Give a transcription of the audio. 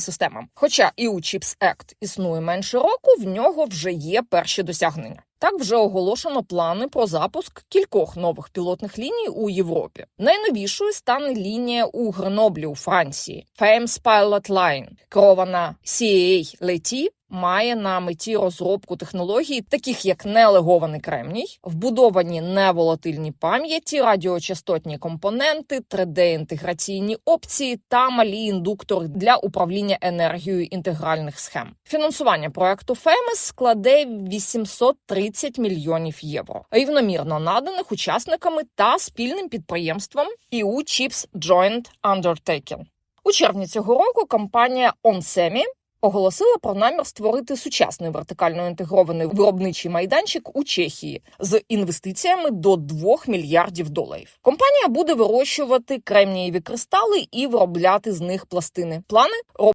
системами. Хоча і у Chips Act існує менше року, в нього вже є перші досягнення. Так вже оголошено плани про запуск кількох нових пілотних ліній у Європі. Найновішою стане лінія у Греноблі у Франції. Fames Pilot Line, керована CAA Leti, має на меті розробку технологій, таких як нелегований кремній, вбудовані неволатильні пам'яті, радіочастотні компоненти, 3D-інтеграційні опції та малі індуктори для управління енергією інтегральних схем. Фінансування проекту FEMES складе 830 мільйонів євро, рівномірно наданих учасниками та спільним підприємством EU Chips Joint Undertaking. У червні цього року компанія OnSemi оголосила про намір створити сучасний вертикально інтегрований виробничий майданчик у Чехії з інвестиціями до 2 мільярдів доларів. Компанія буде вирощувати кремнієві кристали і виробляти з них пластини. Плани